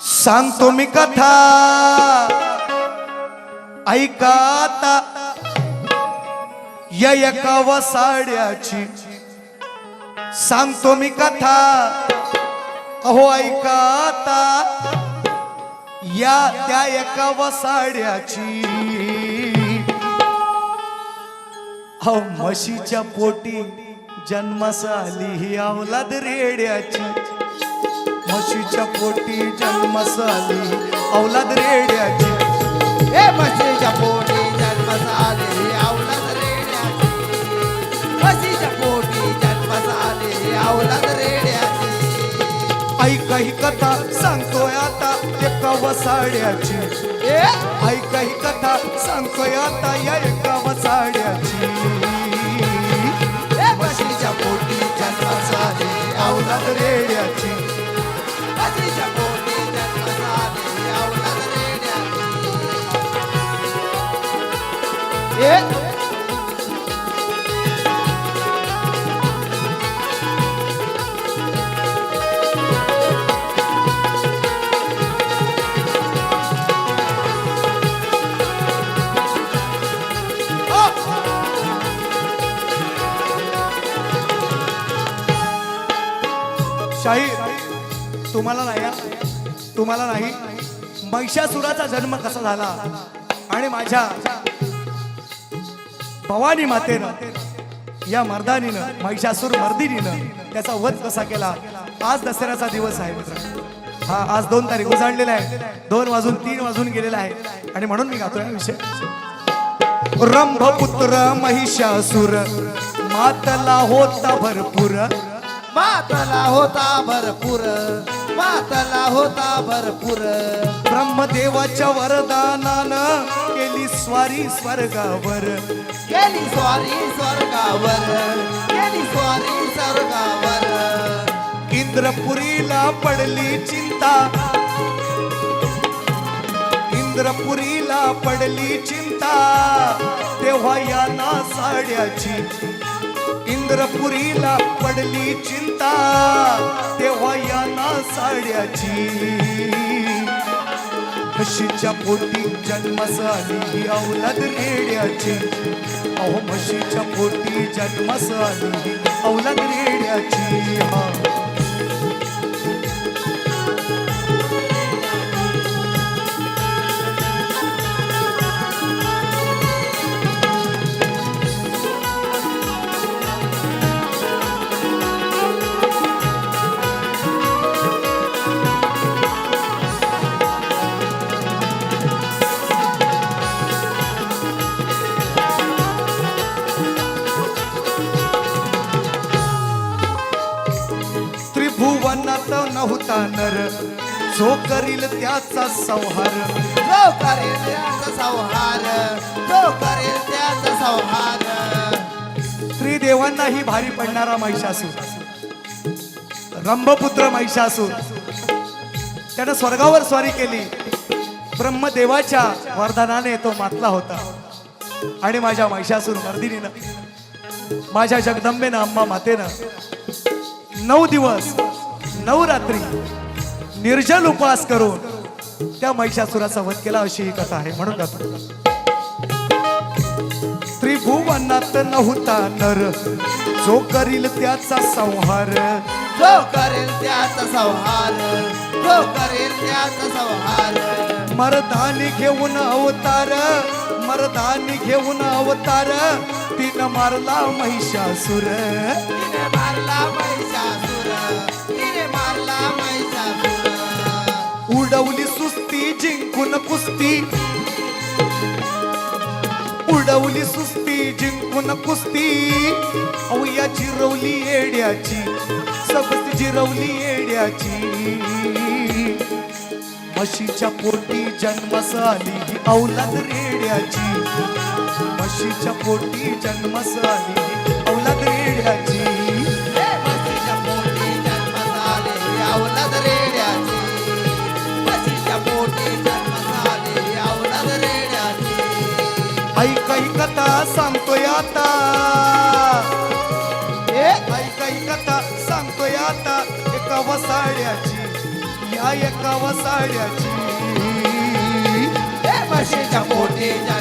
सांगतो मी कथा. ऐकाता या एका वसाड्याची. सांगतो मी कथा. अहो ऐकाता या त्या एका वसाड्याची. अहो म्हशीच्या पोटी जन्मास आली ही अवलाद रेड्याची. म्हशीच्या पोटी जन्मास आली औलाद रेड्याची. हे म्हशीच्या पोटी जन्मास आले औलाद रेड्याची. म्हशीच्या पोटी जन्मास आले औलाद रेड्याची. ऐका ही कथा सांगतोय आता एका वसाड्याची. ए ऐका ही कथा सांगतोय आता या एका वसाड्याची. म्हशीच्या पोटी जन्मास आले औलाद रेड्या ए शाहीर तुम्हाला नाही तुम्हाला नाही. महिषासुराचा जन्म कसा झाला? आणि माझ्या भवानी मातेनं या मर्दानीनं महिषासूर मर्दिनीनं त्याचा वध कसा केला? आज दसऱ्याचा दिवस आहे मित्र हा आज दोन तारीख उजाडलेला आहे. दोन वाजून तीन वाजून गेलेला आहे. आणि म्हणून मी गातोय विषय. रंभपुत्र महिषासूर मातला होता भरपूर. मातला होता भरपूर मातला होता भरपूर. ब्रह्मदेवाच्या वरदानानं केली स्वारी स्वर्गावर. गेली स्वारी स्वर्गावर गेली स्वारी स्वर्गावर. इंद्रपुरीला पडली चिंता. इंद्रपुरीला पडली चिंता. तेव्हा या ना साड्याची इंद्रपुरीला पडली चिंता तेव्हा या ना साड्याची. म्हशीच्या पोटी जन्मस आली ही अवलाद रेड्याची. अहो म्हशीच्या पोटी जन्मस आली ही अवलाद रेड्याची. त्रिभुवनात नव्हता नर. जो करील त्याचा संहार. जो करेल त्याचा संहार. जो करेल त्याचा संहार. त्रिदेवांनाही भारी पडणारा महिषासूर. रंभपुत्र महिषासूर. त्यानं स्वर्गावर स्वारी केली. ब्रह्मदेवाच्या वरदानाने तो मातला होता. आणि माझ्या महिषासूर मर्दिनीनं माझ्या जगदंबेनं अम्मा मातेनं नऊ दिवस नऊ रात्री निर्जल उपवास करून त्या महिषासुराचा वध केला अशी ही कथा आहे. म्हणून जातो त्रिभुवनात नव्हता नर. जो करील त्याचा संहार. जो करेल त्याचा संहार. जो करेल त्याचा संहार. मरदानी घेऊन अवतार. मरदानी घेऊन अवतार. तिनं मारला महिषासुर. तिने मारला सुस्ती जिंकून कुस्ती. उडवली सुस्ती जिंकून कुस्ती. अवया जिरवली येड्याची सबत जिरवली येड्याची. म्हशीच्या पोटी जन्मस आली ही औलाद रेड्याची. म्हशीच्या पोटी जन्मस आली औलाद रेड्याची. ऐक ही कथा सांगतोय आता. हे ऐक ही कथा सांगतोय आता. एका वसाड्याची या एका वसाड्याची हे म्हशीच्या जन्म